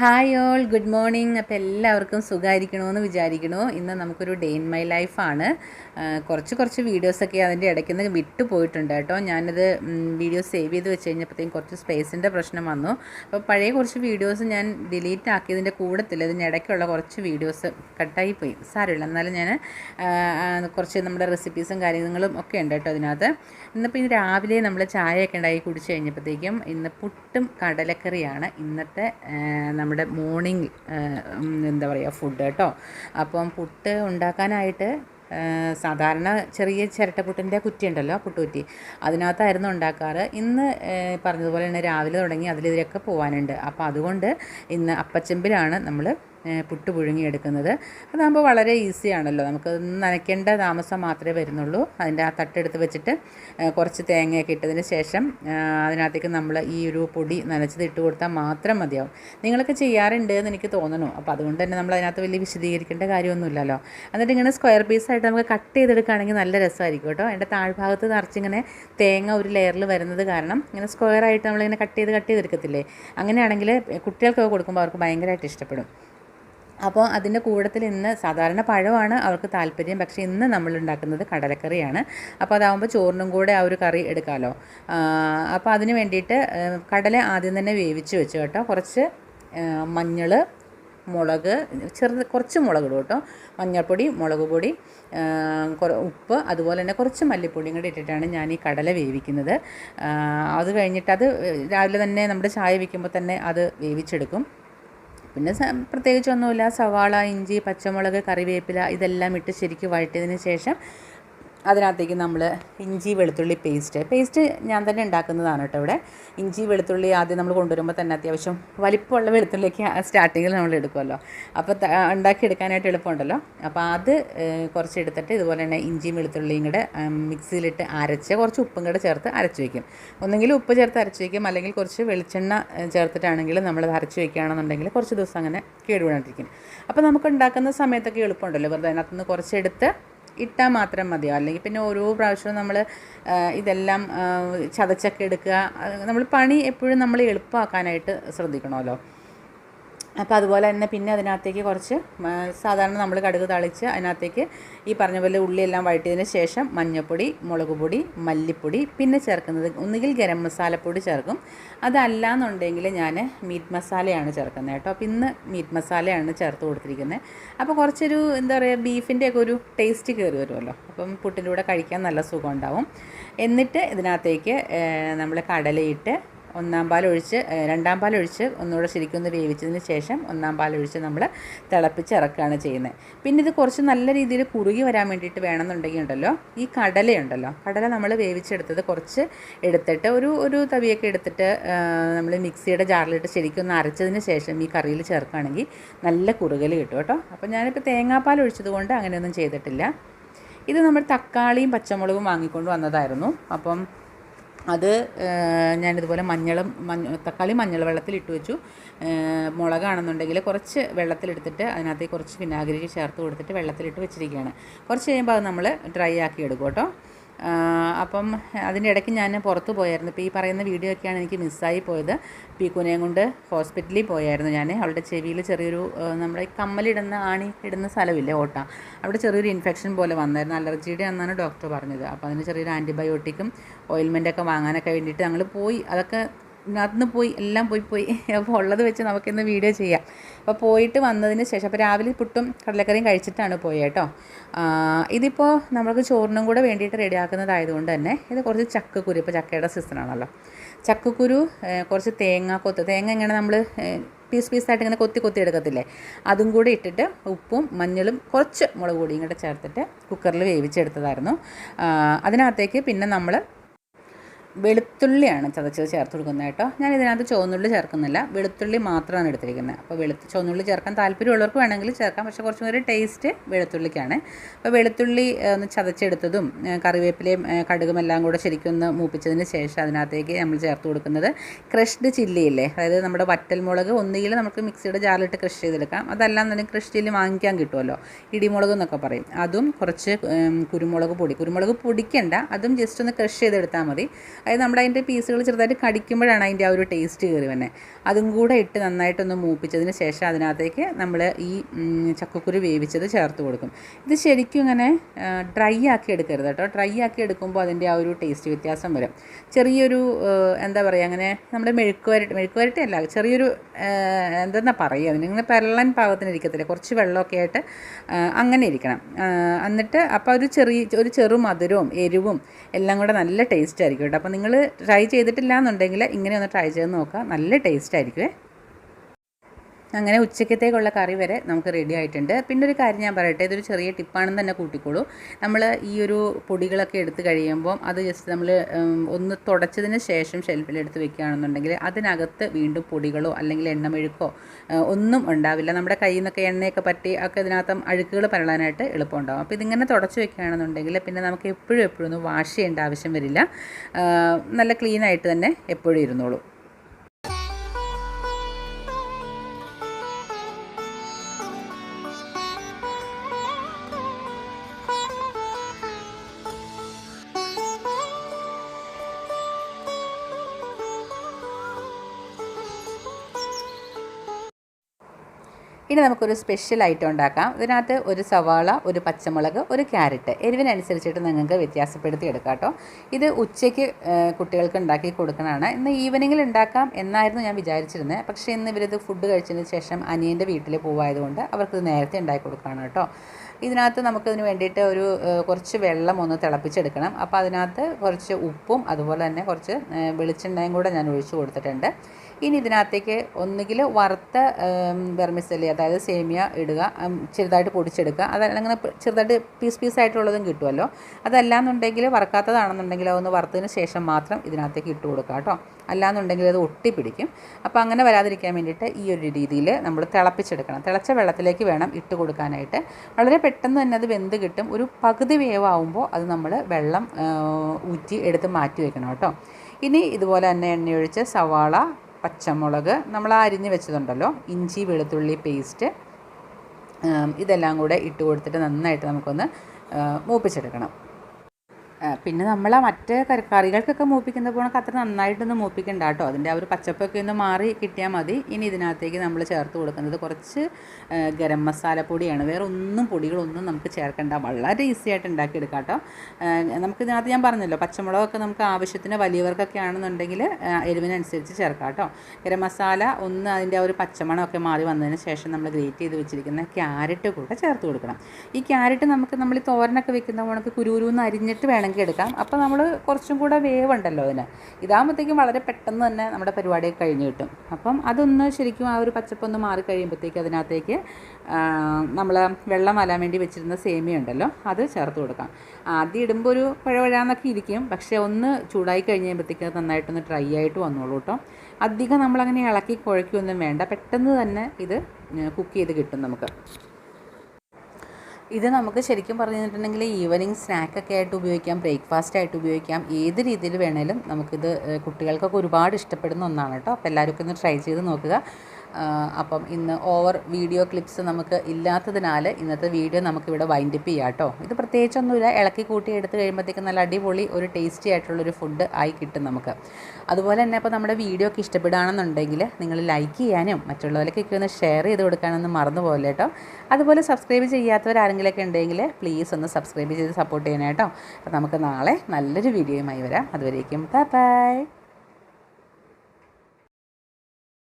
Hi all good morning അപ്പോൾ എല്ലാവർക്കും സുഖമായിരിക്കണമെന്ന് വിചാരിക്കണോ. ഇന്ന് നമുക്കൊരു ഡേ ഇൻ മൈ ലൈഫാണ് കുറച്ച് കുറച്ച് വീഡിയോസൊക്കെ അതിന്റെ ഇടയ്ക്ക് നിന്ന് വിട്ടു പോയിട്ടുണ്ട് കേട്ടോ. ഞാനത് വീഡിയോ സേവ് ചെയ്ത് വെച്ച് കഴിഞ്ഞപ്പോഴത്തേക്കും കുറച്ച് സ്പേസിന്റെ പ്രശ്നം വന്നു. അപ്പോൾ പഴയ കുറച്ച് വീഡിയോസ് ഞാൻ ഡിലീറ്റ് ആക്കിയതിന്റെ കൂടത്തിൽ അതിന്റെ ഇടയ്ക്കുള്ള കുറച്ച് വീഡിയോസ് കട്ടായി പോയി. സാരമില്ല എന്നാലും ഞാൻ കുറച്ച് നമ്മുടെ റെസിപ്പീസും കാര്യങ്ങളും ഒക്കെ ഉണ്ട് കേട്ടോ അതിനകത്ത്. ഇന്നിപ്പോൾ ഇന്ന് രാവിലെ നമ്മൾ ചായയൊക്കെ ഉണ്ടാക്കി കുടിച്ച് കഴിഞ്ഞപ്പോഴത്തേക്കും ഇന്ന് പുട്ടും കടലക്കറിയാണ് ഇന്നത്തെ നമ്മുടെ മോർണിംഗ് എന്താ പറയുക ഫുഡ് കേട്ടോ. അപ്പം പുട്ട് ഉണ്ടാക്കാനായിട്ട് സാധാരണ ചെറിയ ചിരട്ടപ്പുട്ടിന്റെ കുറ്റി ഉണ്ടല്ലോ പുട്ടുകുറ്റി. അതിനകത്തായിരുന്നു ഉണ്ടാക്കാറ്. ഇന്ന് പറഞ്ഞതുപോലെ തന്നെ രാവിലെ തുടങ്ങി അതിലിതിലൊക്കെ പോകാനുണ്ട് അപ്പോൾ അതുകൊണ്ട് ഇന്ന് അപ്പച്ചെമ്പിലാണ് നമ്മൾ പുട്ട് പുഴുങ്ങിയെടുക്കുന്നത്. അതാകുമ്പോൾ വളരെ ഈസിയാണല്ലോ നമുക്ക് നനയ്ക്കേണ്ട താമസം മാത്രമേ വരുന്നുള്ളൂ. അതിന്റെ ആ തട്ടെടുത്ത് വെച്ചിട്ട് കുറച്ച് തേങ്ങയൊക്കെ ഇട്ടതിന് ശേഷം അതിനകത്തേക്ക് നമ്മൾ ഈ ഒരു പൊടി നനച്ചത് ഇട്ട് കൊടുത്താൽ മാത്രം മതിയാവും. നിങ്ങളൊക്കെ ചെയ്യാറുണ്ട് എന്ന് എനിക്ക് തോന്നണു. അപ്പോൾ അതുകൊണ്ട് തന്നെ നമ്മൾ അതിനകത്ത് വലിയ വിശദീകരിക്കേണ്ട കാര്യമൊന്നുമില്ലല്ലോ. എന്നിട്ട് ഇങ്ങനെ സ്ക്വയർ പീസായിട്ട് നമുക്ക് കട്ട് ചെയ്തെടുക്കുകയാണെങ്കിൽ നല്ല രസമായിരിക്കും കേട്ടോ. അതിന്റെ താഴ്ഭാഗത്ത് നിറച്ചിങ്ങനെ തേങ്ങ ഒരു ലെയറിൽ വരുന്നത് കാരണം ഇങ്ങനെ സ്ക്വയറായിട്ട് നമ്മളിങ്ങനെ കട്ട് ചെയ്ത് കട്ട് ചെയ്തെടുക്കത്തില്ലേ? അങ്ങനെയാണെങ്കിൽ കുട്ടികൾക്കൊക്കെ കൊടുക്കുമ്പോൾ അവർക്ക് ഭയങ്കരമായിട്ട് ഇഷ്ടപ്പെടും. അപ്പോൾ അതിന്റെ കൂടത്തിൽ ഇന്ന് സാധാരണ പഴമാണ് അവർക്ക് താല്പര്യം. പക്ഷേ ഇന്ന് നമ്മൾ ഉണ്ടാക്കുന്നത് കടലക്കറിയാണ്. അപ്പോൾ അതാകുമ്പോൾ ചോറിനും കൂടെ ആ ഒരു കറി എടുക്കാമല്ലോ അപ്പോൾ അതിന് വേണ്ടിയിട്ട് കടല ആദ്യം തന്നെ വേവിച്ച് വെച്ചു കേട്ടോ. കുറച്ച് മഞ്ഞൾ മുളക് ചെറുത് കുറച്ച് മുളക് ഇടും കേട്ടോ. മഞ്ഞൾപ്പൊടി മുളക് പൊടി ഉപ്പ് അതുപോലെ തന്നെ കുറച്ച് മല്ലിപ്പൊടിയും കൂടി ഇട്ടിട്ടാണ് ഞാൻ ഈ കടല വേവിക്കുന്നത്. അത് കഴിഞ്ഞിട്ട് അത് രാവിലെ തന്നെ നമ്മുടെ ചായ വയ്ക്കുമ്പോൾ തന്നെ അത് വേവിച്ചെടുക്കും. പിന്നെ പ്രത്യേകിച്ചൊന്നുമില്ല. സവാള ഇഞ്ചി പച്ചമുളക് കറിവേപ്പില ഇതെല്ലാം ഇട്ട് ശരിക്കും വഴറ്റിയതിന് ശേഷം അതിനകത്തേക്ക് നമ്മൾ ഇഞ്ചി വെളുത്തുള്ളി പേസ്റ്റ് പേസ്റ്റ് ഞാൻ തന്നെ ഉണ്ടാക്കുന്നതാണ് കേട്ടോ ഇവിടെ. ഇഞ്ചി വെളുത്തുള്ളി ആദ്യം നമ്മൾ കൊണ്ടുവരുമ്പോൾ തന്നെ അത്യാവശ്യം വലിപ്പമുള്ള വെളുത്തുള്ളിയൊക്കെ സ്റ്റാർട്ടിങ്ങിൽ നമ്മൾ എടുക്കുമല്ലോ അപ്പോൾ ഉണ്ടാക്കിയെടുക്കാനായിട്ട് എളുപ്പമുണ്ടല്ലോ. അപ്പോൾ അത് കുറച്ച് എടുത്തിട്ട് ഇതുപോലെ തന്നെ ഇഞ്ചിയും വെളുത്തുള്ളിയും കൂടെ മിക്സിയിലിട്ട് അരച്ച് കുറച്ച് ഉപ്പും കൂടെ ചേർത്ത് അരച്ച് വയ്ക്കും ഒന്നെങ്കിൽ ഉപ്പ് ചേർത്ത് അരച്ച് വയ്ക്കും അല്ലെങ്കിൽ കുറച്ച് വെളിച്ചെണ്ണ ചേർത്തിട്ടാണെങ്കിൽ നമ്മളത് അരച്ച് വയ്ക്കുകയാണെന്നുണ്ടെങ്കിൽ കുറച്ച് ദിവസം അങ്ങനെ കേടുവിടാണ്ടിരിക്കും അപ്പോൾ നമുക്ക് ഉണ്ടാക്കുന്ന സമയത്തൊക്കെ എളുപ്പമുണ്ടല്ലോ. വെറുതെ അതിനകത്തുനിന്ന് കുറച്ചെടുത്ത് ഇട്ടാൽ മാത്രം മതിയോ? അല്ലെങ്കിൽ പിന്നെ ഓരോ പ്രാവശ്യവും നമ്മൾ ഇതെല്ലാം ചതച്ചൊക്കെ എടുക്കുക. നമ്മൾ പണി എപ്പോഴും നമ്മൾ എളുപ്പമാക്കാനായിട്ട് ശ്രദ്ധിക്കണമല്ലോ? അപ്പോൾ അതുപോലെ തന്നെ പിന്നെ അതിനകത്തേക്ക് കുറച്ച് സാധാരണ നമ്മൾ കടുക് തളിച്ച് അതിനകത്തേക്ക് ഈ പറഞ്ഞ പോലെ ഉള്ളിയെല്ലാം വഴറ്റിയതിന് ശേഷം മഞ്ഞൾപ്പൊടി മുളക് പൊടി മല്ലിപ്പൊടി പിന്നെ ചേർക്കുന്നത് ഒന്നുകിൽ ഗരം മസാലപ്പൊടി ചേർക്കും. അതല്ല എന്നുണ്ടെങ്കിൽ ഞാൻ മീറ്റ് മസാലയാണ് ചേർക്കുന്നത് കേട്ടോ. അപ്പോൾ ഇന്ന് മീറ്റ് മസാലയാണ് ചേർത്ത് കൊടുത്തിരിക്കുന്നത്. അപ്പോൾ കുറച്ചൊരു എന്താ പറയുക ബീഫിന്റെയൊക്കെ ഒരു ടേസ്റ്റ് കയറി വരുമല്ലോ. അപ്പം പുട്ടിന്റെ കൂടെ കഴിക്കാൻ നല്ല സുഖം ഉണ്ടാവും. എന്നിട്ട് ഇതിനകത്തേക്ക് നമ്മൾ കടലയിട്ട് ഒന്നാം പാലൊഴിച്ച് രണ്ടാം പാലൊഴിച്ച് ഒന്നുകൂടെ ശരിക്കും ഒന്ന് വേവിച്ചതിന് ശേഷം ഒന്നാം പാലൊഴിച്ച് നമ്മൾ തിളപ്പിച്ച് ഇറക്കുകയാണ് ചെയ്യുന്നത്. പിന്നെ ഇത് കുറച്ച് നല്ല രീതിയിൽ കുറുകി വരാൻ വേണ്ടിയിട്ട് വേണമെന്നുണ്ടെങ്കിൽ ഉണ്ടല്ലോ ഈ കടലയുണ്ടല്ലോ കടല നമ്മൾ വേവിച്ചെടുത്തത് കുറച്ച് എടുത്തിട്ട് ഒരു ഒരു തവിയൊക്കെ എടുത്തിട്ട് നമ്മൾ മിക്സിയുടെ ജാറിലിട്ട് ശരിക്കും ഒന്ന് അരച്ചതിന് ശേഷം ഈ കറിയിൽ ചേർക്കുകയാണെങ്കിൽ നല്ല കുറുകൽ കിട്ടും കേട്ടോ. അപ്പോൾ ഞാനിപ്പോൾ തേങ്ങാപ്പാൽ ഒഴിച്ചത് കൊണ്ട് അങ്ങനെയൊന്നും ചെയ്തിട്ടില്ല. ഇത് നമ്മൾ തക്കാളിയും പച്ചമുളകും വാങ്ങിക്കൊണ്ട് വന്നതായിരുന്നു. അപ്പം അത് ഞാനിതുപോലെ മഞ്ഞളും മഞ്ഞ തക്കാളി മഞ്ഞൾ വെള്ളത്തിൽ ഇട്ട് വെച്ചു. മുളകാണെന്നുണ്ടെങ്കിൽ കുറച്ച് വെള്ളത്തിലെടുത്തിട്ട് അതിനകത്ത് കുറച്ച് വിനാഗിരി ചേർത്ത് കൊടുത്തിട്ട് വെള്ളത്തിലിട്ട് വെച്ചിരിക്കുകയാണ്. കുറച്ച് കഴിയുമ്പോൾ അത് നമ്മൾ ഡ്രൈ ആക്കി എടുക്കും കേട്ടോ. അപ്പം അതിന്റെ ഇടയ്ക്ക് ഞാൻ പുറത്ത് പോയായിരുന്നു. ഇപ്പോൾ ഈ പറയുന്ന വീഡിയോ ഒക്കെയാണ് എനിക്ക് മിസ്സായി പോയത്. പീക്കുനെയും കൊണ്ട് ഹോസ്പിറ്റലിൽ പോയായിരുന്നു ഞാൻ. അവളുടെ ചെവിയിൽ ചെറിയൊരു നമ്മുടെ കമ്മലിടുന്ന ആണി ഇടുന്ന സ്ഥലമില്ലേ ഓട്ട. അവിടെ ചെറിയൊരു ഇൻഫെക്ഷൻ പോലെ വന്നായിരുന്നു. അലർജിയുടെ എന്നാണ് ഡോക്ടർ പറഞ്ഞത്. അപ്പോൾ അതിന് ചെറിയൊരു ആന്റിബയോട്ടിക്കും ഓയിൽമെന്റൊക്കെ വാങ്ങാനൊക്കെ വേണ്ടിയിട്ട് ഞങ്ങൾ പോയി. അതൊക്കെ നടന്ന് പോയി എല്ലാം പോയി പോയി. അപ്പോൾ ഉള്ളത് വെച്ച് നമുക്കിന്ന് വീഡിയോ ചെയ്യാം. അപ്പോൾ പോയിട്ട് വന്നതിന് ശേഷം അപ്പോൾ രാവിലെ പുട്ടും കടലക്കറിയും കഴിച്ചിട്ടാണ് പോയത് കേട്ടോ. ഇതിപ്പോൾ നമ്മൾക്ക് ചോറിനും കൂടെ വേണ്ടിയിട്ട് റെഡിയാക്കുന്നതായതുകൊണ്ട് തന്നെ ഇത് കുറച്ച് ചക്കക്കുരു ഇപ്പോൾ ചക്കയുടെ സീസണാണല്ലോ. ചക്കക്കുരു കുറച്ച് തേങ്ങ കൊത്ത് തേങ്ങ ഇങ്ങനെ നമ്മൾ പീസ് പീസായിട്ട് ഇങ്ങനെ കൊത്തി കൊത്തി എടുക്കത്തില്ലേ? അതും കൂടി ഇട്ടിട്ട് ഉപ്പും മഞ്ഞളും കുറച്ച് മുളക് പൊടിയും കൂടെ ചേർത്തിട്ട് കുക്കറിൽ വേവിച്ചെടുത്തതായിരുന്നു. അതിനകത്തേക്ക് പിന്നെ നമ്മൾ വെളുത്തുള്ളിയാണ് ചതച്ചത് ചേർത്ത് കൊടുക്കുന്നത് കേട്ടോ. ഞാൻ ഇതിനകത്ത് ചുവന്നുള്ളി ചേർക്കുന്നില്ല. വെളുത്തുള്ളി മാത്രമാണ് എടുത്തിരിക്കുന്നത്. അപ്പോൾ വെളുത്ത് ചുവന്നുള്ളി ചേർക്കാൻ താല്പര്യമുള്ളവർക്ക് വേണമെങ്കിൽ ചേർക്കാം. പക്ഷേ കുറച്ചും കൂടി ടേസ്റ്റ് വെളുത്തുള്ളിക്കാണ്. അപ്പോൾ വെളുത്തുള്ളി ഒന്ന് ചതച്ചെടുത്തതും കറിവേപ്പിലയും കടുകും എല്ലാം കൂടെ ശരിക്കും ഒന്ന് മൂപ്പിച്ചതിന് ശേഷം അതിനകത്തേക്ക് നമ്മൾ ചേർത്ത് കൊടുക്കുന്നത് ക്രഷ്ഡ് ചില്ലിയില്ലേ അതായത് നമ്മുടെ വറ്റൽമുളക് ഒന്നുകിൽ നമുക്ക് മിക്സിയുടെ ജാറിലിട്ട് ക്രഷ് ചെയ്തെടുക്കാം. അതല്ലാന്നുണ്ടെങ്കിൽ ക്രഷ് ചില്ലി വാങ്ങിക്കാൻ കിട്ടുമല്ലോ. ഇടിമുളക് എന്നൊക്കെ പറയും. അതും കുറച്ച് കുരുമുളക് പൊടി. കുരുമുളക് പൊടിക്കണ്ട. അതും ജസ്റ്റ് ഒന്ന് ക്രഷ് ചെയ്തെടുത്താൽ മതി. അതായത് നമ്മുടെ അതിന്റെ പീസുകൾ ചെറുതായിട്ട് കടിക്കുമ്പോഴാണ് അതിന്റെ ആ ഒരു ടേസ്റ്റ് കയറി വന്നെ അതും കൂടെ ഇട്ട് നന്നായിട്ടൊന്ന് മൂപ്പിച്ചതിന് ശേഷം അതിനകത്തേക്ക് നമ്മൾ ഈ ചക്കക്കുരു വേവിച്ചത് ചേർത്ത് കൊടുക്കും. ഇത് ശരിക്കും ഇങ്ങനെ ഡ്രൈ ആക്കി എടുക്കരുത് കേട്ടോ. ഡ്രൈ ആക്കി എടുക്കുമ്പോൾ അതിന്റെ ആ ഒരു ടേസ്റ്റ് വ്യത്യാസം വരും. ചെറിയൊരു എന്താ പറയുക അങ്ങനെ നമ്മുടെ മെഴുക്ക് വരട്ടി മെഴുക്ക് വരട്ടി അല്ല ചെറിയൊരു എന്തെന്നാ പറയുക അതിന്? ഇങ്ങനെ പെരളൻ പാകത്തിന് ഇരിക്കത്തില്ല? കുറച്ച് വെള്ളമൊക്കെ ആയിട്ട് അങ്ങനെ ഇരിക്കണം. എന്നിട്ട് അപ്പോൾ ഒരു ചെറിയ ഒരു ചെറു മധുരവും എരിവും എല്ലാം കൂടെ നല്ല ടേസ്റ്റ് ആയിരിക്കും കേട്ടോ. അപ്പോൾ നിങ്ങൾ ട്രൈ ചെയ്തിട്ടില്ല എന്നുണ്ടെങ്കിൽ ഇങ്ങനെ ഒന്ന് ട്രൈ ചെയ്ത് നോക്കുക. നല്ല ടേസ്റ്റ് ആയിരിക്കുമേ അങ്ങനെ ഉച്ചക്കത്തേക്കുള്ള കറി വരെ നമുക്ക് റെഡി ആയിട്ടുണ്ട്. പിന്നെ ഒരു കാര്യം ഞാൻ പറയട്ടെ ഇതൊരു ചെറിയ ടിപ്പാണെന്ന് തന്നെ കൂട്ടിക്കോളൂ. നമ്മൾ ഈ ഒരു പൊടികളൊക്കെ എടുത്ത് കഴിയുമ്പോൾ അത് ജസ്റ്റ് നമ്മൾ ഒന്ന് തുടച്ചതിന് ശേഷം ഷെൽഫിലെടുത്ത് വെക്കുകയാണെന്നുണ്ടെങ്കിൽ അതിനകത്ത് വീണ്ടും പൊടികളോ അല്ലെങ്കിൽ എണ്ണമെഴുക്കോ ഒന്നും ഉണ്ടാവില്ല. നമ്മുടെ കയ്യിൽ നിന്നൊക്കെ എണ്ണയൊക്കെ പറ്റി ഒക്കെ ഇതിനകത്ത് അഴുക്കുകൾ പരളാനായിട്ട് എളുപ്പമുണ്ടാകും അപ്പോൾ ഇതിങ്ങനെ തുടച്ച് വെക്കുകയാണെന്നുണ്ടെങ്കിൽ പിന്നെ നമുക്ക് എപ്പോഴും എപ്പോഴും ഒന്നും വാഷ് ചെയ്യേണ്ട ആവശ്യം വരില്ല. നല്ല ക്ലീനായിട്ട് തന്നെ എപ്പോഴും ഇരുന്നോളൂ. ഇനി നമുക്കൊരു സ്പെഷ്യൽ ഐറ്റം ഉണ്ടാക്കാം. ഇതിനകത്ത് ഒരു സവാള ഒരു പച്ചമുളക് ഒരു ക്യാരറ്റ് എരിവിനനുസരിച്ചിട്ട് നിങ്ങൾക്ക് വ്യത്യാസപ്പെടുത്തി എടുക്കാം കേട്ടോ. ഇത് ഉച്ചയ്ക്ക് കുട്ടികൾക്ക് ഉണ്ടാക്കി കൊടുക്കണതാണ്. ഇന്ന് ഈവനിങ്ങിൽ ഉണ്ടാക്കാം എന്നായിരുന്നു ഞാൻ വിചാരിച്ചിരുന്നത്. പക്ഷേ ഇന്ന് ഇവരിത് ഫുഡ് കഴിച്ചതിന് ശേഷം അനിയന്റെ വീട്ടിൽ പോവായതുകൊണ്ട് അവർക്ക് നേരത്തെ ഉണ്ടാക്കി കൊടുക്കുകയാണ് കേട്ടോ. ഇതിനകത്ത് നമുക്കതിന് വേണ്ടിയിട്ട് ഒരു കുറച്ച് വെള്ളം ഒന്ന് തിളപ്പിച്ചെടുക്കണം. അപ്പോൾ അതിനകത്ത് കുറച്ച് ഉപ്പും അതുപോലെ തന്നെ കുറച്ച് വെളിച്ചെണ്ണയും കൂടെ ഞാൻ ഒഴിച്ചു കൊടുത്തിട്ടുണ്ട്. ഇനി ഇതിനകത്തേക്ക് ഒന്നുകിൽ വറുത്ത വെർമിസലി അതായത് സേമിയ ഇടുക ചെറുതായിട്ട് പൊടിച്ചെടുക്കുക. അതങ്ങനെ ചെറുതായിട്ട് പീസ് പീസ് ആയിട്ടുള്ളതും കിട്ടുമല്ലോ. അതല്ലാന്നുണ്ടെങ്കിൽ വറക്കാത്തതാണെന്നുണ്ടെങ്കിൽ അതൊന്ന് വറുത്തതിന് ശേഷം മാത്രം ഇതിനകത്തേക്ക് ഇട്ട് കൊടുക്കുക കേട്ടോ. അല്ലാന്നുണ്ടെങ്കിൽ അത് ഒട്ടിപ്പിടിക്കും. അപ്പോൾ അങ്ങനെ വരാതിരിക്കാൻ വേണ്ടിയിട്ട് ഈ ഒരു രീതിയിൽ നമ്മൾ തിളപ്പിച്ചെടുക്കണം. തിളച്ച വെള്ളത്തിലേക്ക് വേണം ഇട്ട് കൊടുക്കാനായിട്ട്. വളരെ പെട്ടെന്ന് തന്നെ അത് വെന്ത് കിട്ടും. ഒരു പകുതി വേവാകുമ്പോൾ അത് നമ്മൾ വെള്ളം ഊറ്റി എടുത്ത് മാറ്റി വെക്കണം കേട്ടോ. ഇനി ഇതുപോലെ തന്നെ എണ്ണയൊഴിച്ച് സവാള പച്ചമുളക് നമ്മൾ അരിഞ്ഞ് വെച്ചതുണ്ടല്ലോ. ഇഞ്ചി വെളുത്തുള്ളി പേസ്റ്റ് ഇതെല്ലാം കൂടെ ഇട്ട് കൊടുത്തിട്ട് നന്നായിട്ട് നമുക്കൊന്ന് മൂപ്പിച്ചെടുക്കണം. പിന്നെ നമ്മൾ മറ്റ് കറികൾക്കൊക്കെ മൂപ്പിക്കുന്ന പോണക്ക് അത്ര നന്നായിട്ടൊന്നും മൂപ്പിക്കണ്ട കേട്ടോ. അതിന്റെ ആ ഒരു പച്ചപ്പൊക്കെ ഒന്ന് മാറി കിട്ടിയാൽ മതി. ഇനി ഇതിനകത്തേക്ക് നമ്മൾ ചേർത്ത് കൊടുക്കുന്നത് കുറച്ച് ഗരം മസാല പൊടിയാണ്. വേറെ ഒന്നും പൊടികളൊന്നും നമുക്ക് ചേർക്കേണ്ട. വളരെ ഈസി ആയിട്ട് ഉണ്ടാക്കിയെടുക്കാം കേട്ടോ. നമുക്ക് ഇതിനകത്ത് ഞാൻ പറഞ്ഞല്ലോ പച്ചമുളകൊക്കെ നമുക്ക് ആവശ്യത്തിന് വലിയവർക്കൊക്കെ ആണെന്നുണ്ടെങ്കിൽ എരിവിനനുസരിച്ച് ചേർക്കാം കേട്ടോ. ഗരം മസാല ഒന്ന് അതിന്റെ ആ ഒരു പച്ചമണമൊക്കെ മാറി വന്നതിന് ശേഷം നമ്മൾ ഗ്രേറ്റ് ചെയ്ത് വെച്ചിരിക്കുന്ന ക്യാരറ്റ് കൂടെ ചേർത്ത് കൊടുക്കണം. ഈ ക്യാരറ്റ് നമുക്ക് നമ്മൾ ഈ തോരനൊക്കെ വെക്കുന്ന പോണക്ക് കുരുരുന്ന് അരിഞ്ഞിട്ട് വേണം വേണമെങ്കിൽ എടുക്കാം. അപ്പോൾ നമ്മൾ കുറച്ചും കൂടെ വേവ് ഉണ്ടല്ലോ അതിന്. ഇതാകുമ്പോഴത്തേക്കും വളരെ പെട്ടെന്ന് തന്നെ നമ്മുടെ പരിപാടിയൊക്കെ കഴിഞ്ഞ് കിട്ടും. അപ്പം അതൊന്ന് ശരിക്കും ആ ഒരു പച്ചപ്പൊന്ന് മാറി കഴിയുമ്പോഴത്തേക്ക് അതിനകത്തേക്ക് നമ്മൾ വെള്ളം വലാൻ വേണ്ടി വെച്ചിരുന്ന സേമിയ ഉണ്ടല്ലോ അത് ചേർത്ത് കൊടുക്കാം. ആദ്യം ഇടുമ്പോൾ ഒരു പഴവഴാന്നൊക്കെ ഇരിക്കും. പക്ഷേ ഒന്ന് ചൂടായി കഴിയുമ്പോഴത്തേക്ക് നന്നായിട്ടൊന്ന് ഡ്രൈ ആയിട്ട് വന്നോളൂ കേട്ടോ. അധികം നമ്മളങ്ങനെ ഇളക്കി കുഴയ്ക്കൊന്നും വേണ്ട. പെട്ടെന്ന് തന്നെ ഇത് കുക്ക് ചെയ്ത് കിട്ടും നമുക്ക്. ഇത് നമുക്ക് ശരിക്കും പറഞ്ഞു കഴിഞ്ഞിട്ടുണ്ടെങ്കിൽ ഈവനിങ് സ്നാക്കൊക്കെ ആയിട്ട് ഉപയോഗിക്കാം ബ്രേക്ക്ഫാസ്റ്റ് ആയിട്ട് ഉപയോഗിക്കാം. ഏത് രീതിയിൽ വേണേലും നമുക്കിത് കുട്ടികൾക്കൊക്കെ ഒരുപാട് ഇഷ്ടപ്പെടുന്ന ഒന്നാണ് കേട്ടോ. അപ്പോൾ എല്ലാവർക്കും ഒന്ന് ട്രൈ ചെയ്ത് നോക്കുക. അപ്പം ഇന്ന് ഓവർ വീഡിയോ ക്ലിപ്സ് നമുക്ക് ഇല്ലാത്തതിനാൽ ഇന്നത്തെ വീഡിയോ നമുക്കിവിടെ വൈൻഡപ്പ് ചെയ്യാം കേട്ടോ ഇത് പ്രത്യേകിച്ചൊന്നുമില്ല. ഇളക്കി കൂട്ടി എടുത്ത് കഴിയുമ്പോഴത്തേക്കും നല്ല അടിപൊളി ഒരു ടേസ്റ്റി ആയിട്ടുള്ളൊരു ഫുഡ് ആയി കിട്ടും നമുക്ക്. അതുപോലെ തന്നെ അപ്പോൾ നമ്മുടെ വീഡിയോ ഒക്കെ ഇഷ്ടപ്പെടുകയാണെന്നുണ്ടെങ്കിൽ നിങ്ങൾ ലൈക്ക് ചെയ്യാനും മറ്റുള്ളവരൊക്കെ ഒന്ന് ഷെയർ ചെയ്ത് കൊടുക്കാനൊന്നും മറന്നു പോലെ കേട്ടോ അതുപോലെ സബ്സ്ക്രൈബ് ചെയ്യാത്തവരാരെങ്കിലൊക്കെ ഉണ്ടെങ്കിൽ പ്ലീസ് ഒന്ന് സബ്സ്ക്രൈബ് ചെയ്ത് സപ്പോർട്ട് ചെയ്യണം കേട്ടോ അപ്പോൾ നമുക്ക് നാളെ നല്ലൊരു വീഡിയോയുമായി വരാം. അതുവരേക്കും ബൈ ബൈ